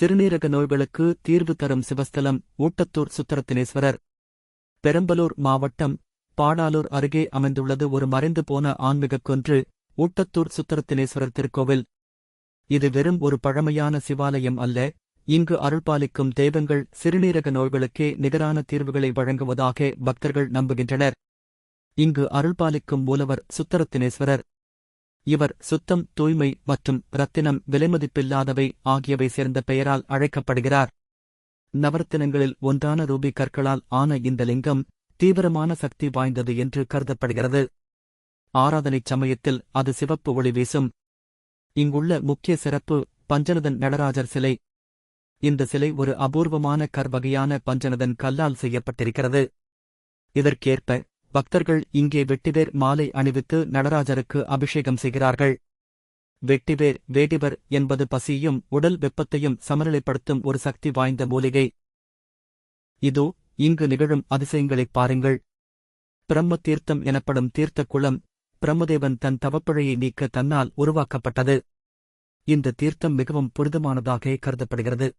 சிறுநீரக நோய்களுக்கு தீர்வு தரும் சிவஸ்தலம் ஊட்டத்தூர் சுத்தரத்தினேஸ்வரர். பெரம்பலூர் மாவட்டம் பாடாலூர் அருகே அமைந்துள்ளது ஒரு மறைந்து போன ஆன்மீகக் குன்று ஊட்டத்தூர் சுத்தரத்தினேஸ்வரர் திருக்கோவில். இது வெறும் ஒரு பழமையான சிவாலயம் அல்ல இங்கு அருள்பாலிக்கும் தெய்வங்கள் சிறுநீரக நோய்களுக்கே நிகரான தீர்வுகளை வழங்குவதாக பக்தர்கள் நம்புகின்றனர். இங்கு அருள்பாலிக்கும் மூலவர் சுத்தரத்தினேஸ்வரர். இவர் சுத்தம் தூய்மை மற்றும் ரத்தினம் விலைமதிப்பில்லாதவை ஆகியவை சேர்ந்த பெயரால் அழைக்கப்படுகிறார். நவரத்தினங்களில் ஒன்றான ரூபி கற்களால் ஆன இந்த லிங்கம் தீவிரமான சக்தி வாய்ந்தது என்று கருதப்படுகிறது. ஆராதனைச் சமயத்தில் அது சிவப்பு ஒளி வீசும். இங்குள்ள முக்கிய சிறப்பு பஞ்சநதன் நடராஜர் சிலை. இந்த சிலை ஒரு அபூர்வமான கர்வகையான பஞ்சநதன் கல்லால் செய்யப்பட்டிருக்கிறது. இதற்கேற்ப பக்தர்கள் இங்கே வெட்டிவேர் மாலை அணிவித்து நடராஜருக்கு அபிஷேகம் செய்கிறார்கள். வெட்டிவேர் வேடிவர் என்பது பசியையும் உடல் வெப்பத்தையும் சமநிலைப்படுத்தும் ஒரு சக்தி வாய்ந்த மூலிகை. இதோ இங்கு நிகழும் அதிசயங்களைப் பாருங்கள். பிரம்ம தீர்த்தம் எனப்படும் தீர்த்த குளம் பிரம்மதேவன் தன் தவப்பிழையை நீக்க தன்னால் உருவாக்கப்பட்டது. இந்த தீர்த்தம் மிகவும் புனிதமானதாக கருதப்படுகிறது.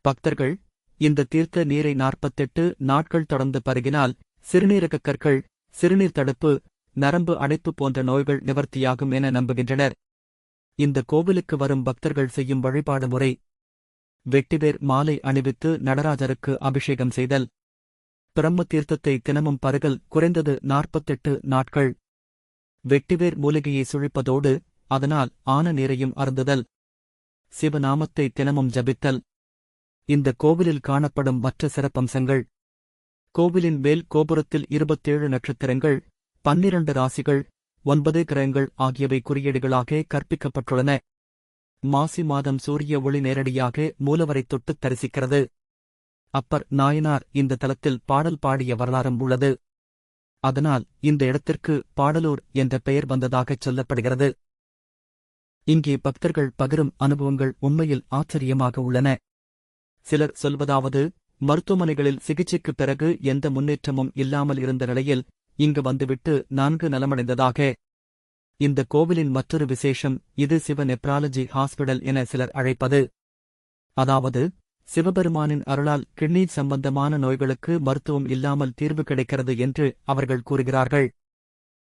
பக்தர்கள் இந்த தீர்த்த நீரை நாற்பத்தெட்டு நாட்கள் தொடர்ந்து பருகினால் சிறுநீரகக் கற்கள் சிறுநீர் தடுப்பு நரம்பு அடைப்பு போன்ற நோய்கள் நிவர்த்தியாகும் என நம்புகின்றனர். இந்த கோவிலுக்கு வரும் பக்தர்கள் செய்யும் வழிபாடு முறை. வெட்டிவேர் மாலை அணிவித்து நடராஜருக்கு அபிஷேகம் செய்தல். பிரம்ம தீர்த்தத்தை தினமும் பருகல் குறைந்தது நாற்பத்தெட்டு நாட்கள். வெட்டிவேர் மூலிகையை சுழிப்பதோடு அதனால் ஆன நீரையும் அருந்துதல். சிவநாமத்தை தினமும் ஜபித்தல். இந்த கோவிலில் காணப்படும் மற்ற சிறப்பம்சங்கள். கோவிலின் மேல் கோபுரத்தில் இருபத்தேழு நட்சத்திரங்கள் பன்னிரண்டு ராசிகள் ஒன்பது கிரகங்கள் ஆகியவை குறியீடுகளாக கற்பிக்கப்பட்டுள்ளன. மாசி மாதம் சூரிய ஒளி நேரடியாக மூலவரை தொட்டுத் தரிசிக்கிறது. அப்பர் நாயனார் இந்த தலத்தில் பாடல் பாடிய வரலாறும் உள்ளது. அதனால் இந்த இடத்திற்கு பாடலூர் என்ற பெயர் வந்ததாகச் சொல்லப்படுகிறது. இங்கே பக்தர்கள் பகிரும் அனுபவங்கள் உண்மையில் ஆச்சரியமாக உள்ளன. சிலர் சொல்வதாவது மருத்துவமனைகளில் சிகிச்சைக்குப் பிறகு எந்த முன்னேற்றமும் இல்லாமல் இருந்த நிலையில் இங்கு வந்துவிட்டு நான்கு நலமடைந்ததாக இந்த கோவிலின் மற்றொரு விசேஷம் இது சிவ நெப்ராலஜி ஹாஸ்பிடல் என சிலர் அழைப்பது. அதாவது சிவபெருமானின் அருளால் கிட்னி சம்பந்தமான நோய்களுக்கு மருத்துவம் இல்லாமல் தீர்வு கிடைக்கிறது என்று அவர்கள் கூறுகிறார்கள்.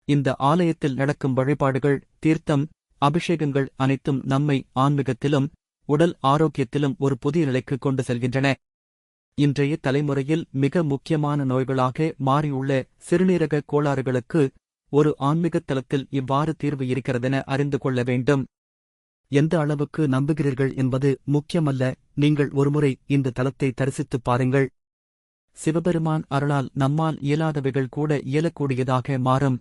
இந்த ஆலயத்தில் நடக்கும் வழிபாடுகள் தீர்த்தம் அபிஷேகங்கள் அனைத்தும் நம்மை ஆன்மீகத்திலும் உடல் ஆரோக்கியத்திலும் ஒரு புதிய நிலைக்கு கொண்டு செல்கின்றன. இன்றைய தலைமுறையில் மிக முக்கியமான நோய்களாக மாறியுள்ள சிறுநீரக கோளாறுகளுக்கு ஒரு ஆன்மீகத் தளத்தில் இவ்வாறு தீர்வு இருக்கிறதென அறிந்து கொள்ள வேண்டும். எந்த அளவுக்கு நம்புகிறீர்கள் என்பது முக்கியமல்ல. நீங்கள் ஒருமுறை இந்த தலத்தை தரிசித்துப் பாருங்கள். சிவபெருமான் அருளால் நம்மால் இயலாதவைகள் கூட இயலக்கூடியதாக மாறும்.